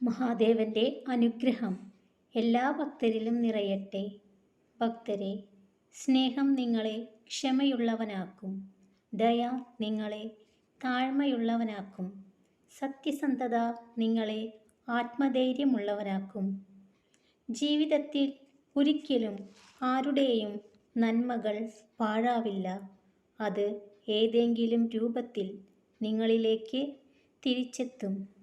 മഹാദേവന്റെ അനുഗ്രഹം എല്ലാ ഭക്തരിലും നിറയട്ടെ. ഭക്തരെ സ്നേഹം നിങ്ങളെ ക്ഷമയുള്ളവനാക്കും. ദയ നിങ്ങളെ താഴ്മയുള്ളവനാക്കും. സത്യസന്ധത നിങ്ങളെ ആത്മധൈര്യമുള്ളവനാക്കും. ജീവിതത്തിൽ ഒരിക്കലും ആരുടെയും നന്മകൾ പാഴാവില്ല. അത് ഏതെങ്കിലും രൂപത്തിൽ നിങ്ങളിലേക്ക് തിരിച്ചെത്തും.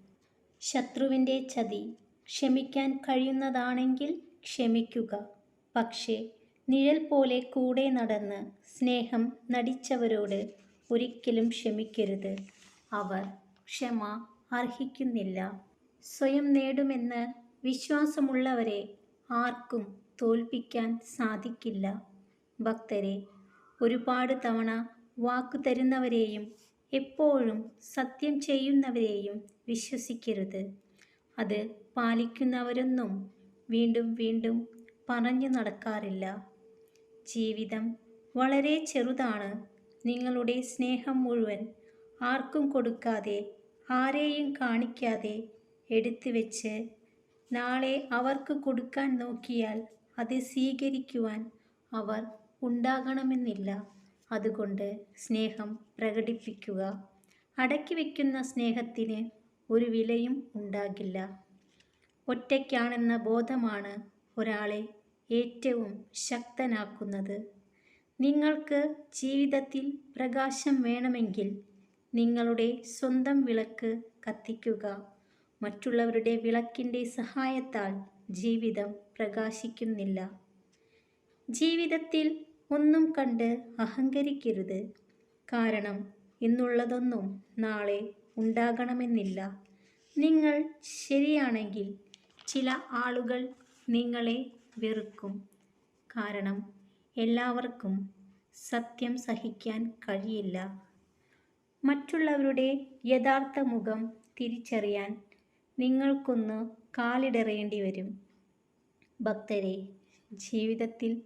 ശത്രുവിന്റെ ചതി. ക്ഷമിക്കാൻ കഴിയുന്നതാണെങ്കിൽ ക്ഷമിക്കുക. പക്ഷേ നിഴൽ പോലെ കൂടെ നടന്ന് സ്നേഹം നടിച്ചവരോട് ഒരിക്കലും ക്ഷമിക്കരുത്. അവർ ക്ഷമ അർഹിക്കുന്നില്ല. സ്വയം നേടുമെന്ന് വിശ്വാസമുള്ളവരെ ആർക്കും തോൽപ്പിക്കാൻ സാധിക്കില്ല. ഭക്തരെ ഒരുപാട് തവണ വാക്കു തരുന്നവരെയും എപ്പോഴും സത്യം ചെയ്യുന്നവരെയും വിശ്വസിക്കരുത്. അത് പാലിക്കുന്നവരൊന്നും വീണ്ടും വീണ്ടും പറഞ്ഞു നടക്കാറില്ല. ജീവിതം വളരെ ചെറുതാണ്. നിങ്ങളുടെ സ്നേഹം മുഴുവൻ ആർക്കും കൊടുക്കാതെ ആരെയും കാണിക്കാതെ എടുത്തു വെച്ച് നാളെ അവർക്ക് കൊടുക്കാൻ നോക്കിയാൽ അത് സ്വീകരിക്കുവാൻ അവർ ഉണ്ടാകണമെന്നില്ല. അതുകൊണ്ട് സ്നേഹം പ്രകടിപ്പിക്കുക. അടക്കി വയ്ക്കുന്ന സ്നേഹത്തിന് ഒരു വിലയും ഉണ്ടാകില്ല. ഒറ്റയ്ക്കാണെന്ന ബോധമാണ് ഒരാളെ ഏറ്റവും ശക്തനാക്കുന്നത്. നിങ്ങൾക്ക് ജീവിതത്തിൽ പ്രകാശം വേണമെങ്കിൽ നിങ്ങളുടെ സ്വന്തം വിളക്ക് കത്തിക്കുക. മറ്റുള്ളവരുടെ വിളക്കിന്റെ സഹായത്താൽ ജീവിതം പ്രകാശിക്കുന്നില്ല. ജീവിതത്തിൽ ഒന്നും കണ്ട് അഹങ്കരിക്കരുത്. കാരണം ഇന്നുള്ളതൊന്നും നാളെ ഉണ്ടാകണമെന്നില്ല. നിങ്ങൾ ശരിയാണെങ്കിൽ ചില ആളുകൾ നിങ്ങളെ വെറുക്കും. കാരണം എല്ലാവർക്കും സത്യം സഹിക്കാൻ കഴിയില്ല. മറ്റുള്ളവരുടെ യഥാർത്ഥ മുഖം തിരിച്ചറിയാൻ നിങ്ങൾക്കൊന്ന് കാലിടറേണ്ടി വരും. ഭക്തരെ ജീവിതത്തിൽ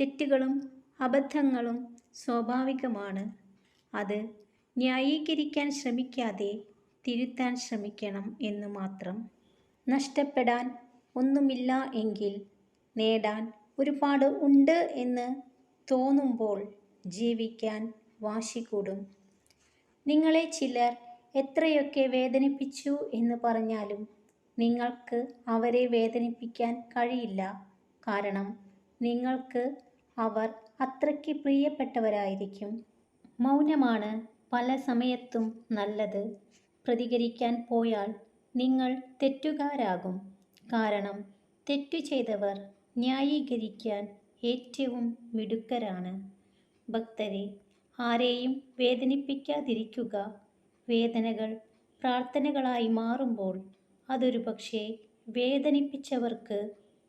തെറ്റുകളും അബദ്ധങ്ങളും സ്വാഭാവികമാണ്. അത് ന്യായീകരിക്കാൻ ശ്രമിക്കാതെ തിരുത്താൻ ശ്രമിക്കണം എന്ന് മാത്രം. നഷ്ടപ്പെടാൻ ഒന്നുമില്ല എങ്കിൽ നേടാൻ ഒരുപാട് ഉണ്ട് എന്ന് തോന്നുമ്പോൾ ജീവിക്കാൻ വാശി കൂടും. നിങ്ങളെ ചിലർ എത്രയൊക്കെ വേദനിപ്പിച്ചു എന്ന് പറഞ്ഞാലും നിങ്ങൾക്ക് അവരെ വേദനിപ്പിക്കാൻ കഴിയില്ല. കാരണം നിങ്ങൾക്ക് അവർ അത്രയ്ക്ക് പ്രിയപ്പെട്ടവരായിരിക്കും. മൗനമാണ് പല സമയത്തും നല്ലത് പ്രതികരിക്കാൻ പോയാൽ നിങ്ങൾ തെറ്റുകാരാകും. കാരണം തെറ്റു ചെയ്തവർ ന്യായീകരിക്കാൻ ഏറ്റവും മിടുക്കരാണ്. ഭക്തരെ ആരെയും വേദനിപ്പിക്കാതിരിക്കുക. വേദനകൾ പ്രാർത്ഥനകളായി മാറുമ്പോൾ അതൊരു പക്ഷേ വേദനിപ്പിച്ചവർക്ക്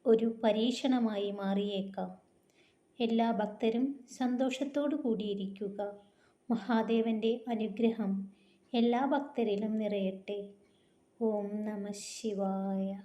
ഒരു പരീക്ഷണമായി മാറിയേക്കാം. എല്ലാ ഭക്തരും സന്തോഷത്തോടു കൂടിയിരിക്കുക. മഹാദേവന്റെ അനുഗ്രഹം എല്ലാ ഭക്തരിലും നിറയട്ടെ. ഓം നമ ശിവായ.